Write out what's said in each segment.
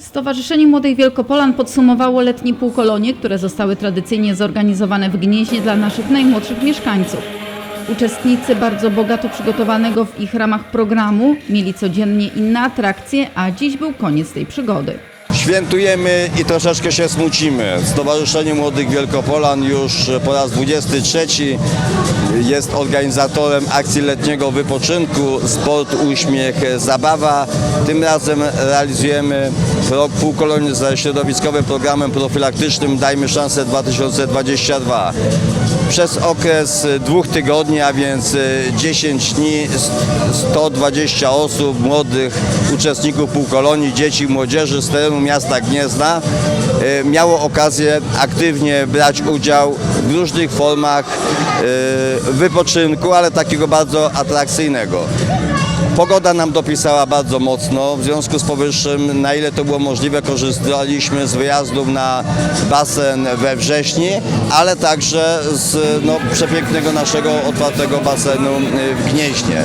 Stowarzyszenie Młodych Wielkopolan podsumowało letnie półkolonie, które zostały tradycyjnie zorganizowane w Gnieźnie dla naszych najmłodszych mieszkańców. Uczestnicy bardzo bogato przygotowanego w ich ramach programu mieli codziennie inne atrakcje, a dziś był koniec tej przygody. Świętujemy i troszeczkę się smucimy. Stowarzyszenie Młodych Wielkopolan już po raz 23 jest organizatorem akcji letniego wypoczynku Sport, Uśmiech, Zabawa. Tym razem realizujemy rok półkolonii ze środowiskowym programem profilaktycznym Dajmy szansę 2022. Przez okres dwóch tygodni, a więc 10 dni, 120 osób, młodych uczestników półkolonii, dzieci młodzieży z terenu miasta Gniezna e, miało okazję aktywnie brać udział w różnych formach wypoczynku, ale takiego bardzo atrakcyjnego. Pogoda nam dopisała bardzo mocno, w związku z powyższym, na ile to było możliwe, korzystaliśmy z wyjazdów na basen we wrześni, ale także z no, przepięknego naszego otwartego basenu w Gnieźnie.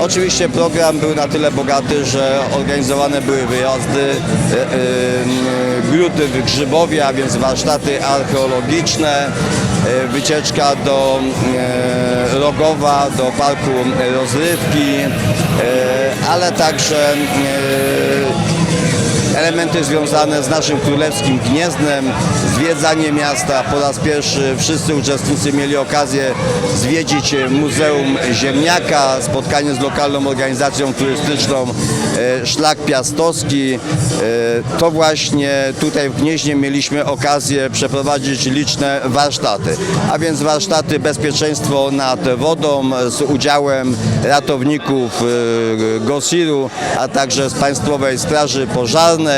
Oczywiście program był na tyle bogaty, że organizowane były wyjazdy, y, y, gruty w Grzybowie, a więc warsztaty archeologiczne, wycieczka do y, Rogowa, do parku rozrywki, e, ale także e, elementy związane z naszym królewskim Gniezdnem, zwiedzanie miasta. Po raz pierwszy wszyscy uczestnicy mieli okazję zwiedzić Muzeum Ziemniaka, spotkanie z lokalną organizacją turystyczną e, Szlak Piastowski. E, To właśnie tutaj w Gnieźnie mieliśmy okazję przeprowadzić liczne warsztaty, a więc warsztaty bezpieczeństwo nad wodą z udziałem ratowników e, GOSIR-u, a także z Państwowej Straży Pożarnej.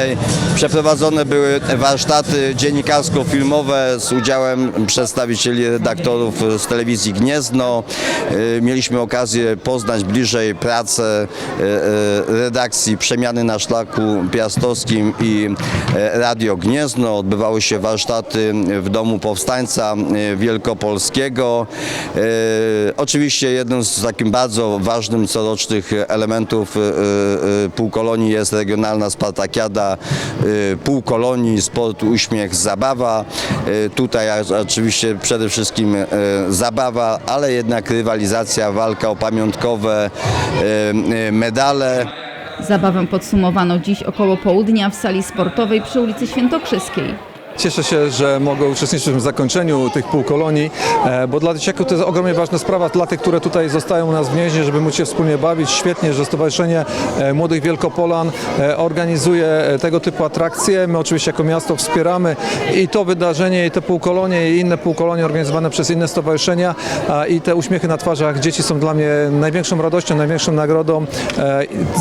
Przeprowadzone były warsztaty dziennikarsko-filmowe z udziałem przedstawicieli redaktorów z telewizji Gniezno. E, Mieliśmy okazję poznać bliżej pracę e, e, redakcji Przemiany na Szlaku Piastowskim i Radio Gniezno. Odbywały się warsztaty w Domu Powstańca Wielkopolskiego. Oczywiście jednym z takim bardzo ważnym corocznych elementów półkolonii jest regionalna Spartakiada e, półkolonii Sport, Uśmiech, Zabawa. E, Tutaj oczywiście przede wszystkim e, zabawa, ale jednak rywalizacja, walka o pamiątkowe medale. Zabawę podsumowano dziś około południa w sali sportowej przy ulicy Świętokrzyskiej. Cieszę się, że mogę uczestniczyć w zakończeniu tych półkolonii, e, bo dla dzieciaków to jest ogromnie ważna sprawa, dla tych, które tutaj zostają u nas w Gnieźnie, żeby móc się wspólnie bawić. Świetnie, że Stowarzyszenie e, Młodych Wielkopolan e, organizuje tego typu atrakcje. My oczywiście jako miasto wspieramy i to wydarzenie, i te półkolonie, i inne półkolonie organizowane przez inne stowarzyszenia i te uśmiechy na twarzach dzieci są dla mnie największą radością, największą nagrodą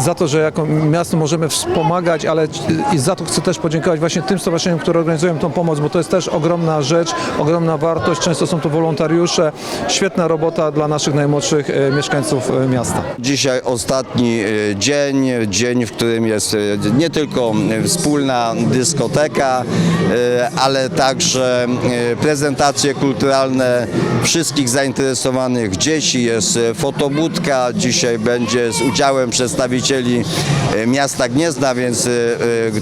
za to, że jako miasto możemy wspomagać, ale i za to chcę też podziękować właśnie tym stowarzyszeniom, które organizują tą pomoc, bo to jest też ogromna rzecz, ogromna wartość. Często są to wolontariusze. Świetna robota dla naszych najmłodszych e, mieszkańców e, miasta. Dzisiaj ostatni e, dzień, dzień, w którym jest nie tylko wspólna dyskoteka, ale także prezentacje kulturalne wszystkich zainteresowanych dzieci. Jest fotobudka, dzisiaj będzie z udziałem przedstawicieli miasta Gniezna, więc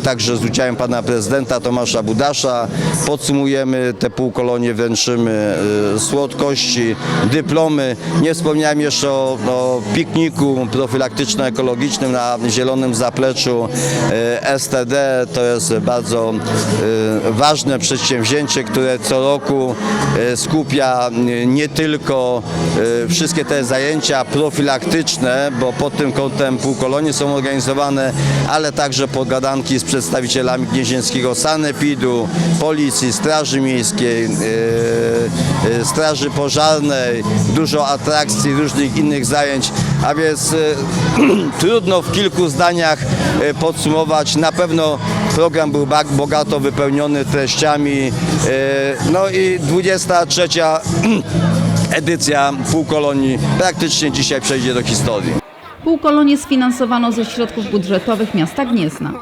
także z udziałem pana prezydenta Tomasza Budasza. Podsumujemy te półkolonie, wręczymy e, słodkości, dyplomy. Nie wspomniałem jeszcze o, o pikniku profilaktyczno-ekologicznym na Zielonym Zapleczu e, STD. To jest bardzo e, ważne przedsięwzięcie, które co roku skupia nie tylko wszystkie te zajęcia profilaktyczne, bo pod tym kątem półkolonie są organizowane, ale także pogadanki z przedstawicielami Gnieźnieńskiego Sanepidu, Policji, Straży Miejskiej, e, e, Straży Pożarnej, dużo atrakcji, różnych innych zajęć, a więc e, trudno w kilku zdaniach podsumować. Na pewno program był bogato wypełniony treściami. No i 23 edycja półkolonii praktycznie dzisiaj przejdzie do historii. Półkolonie sfinansowano ze środków budżetowych miasta Gniezna.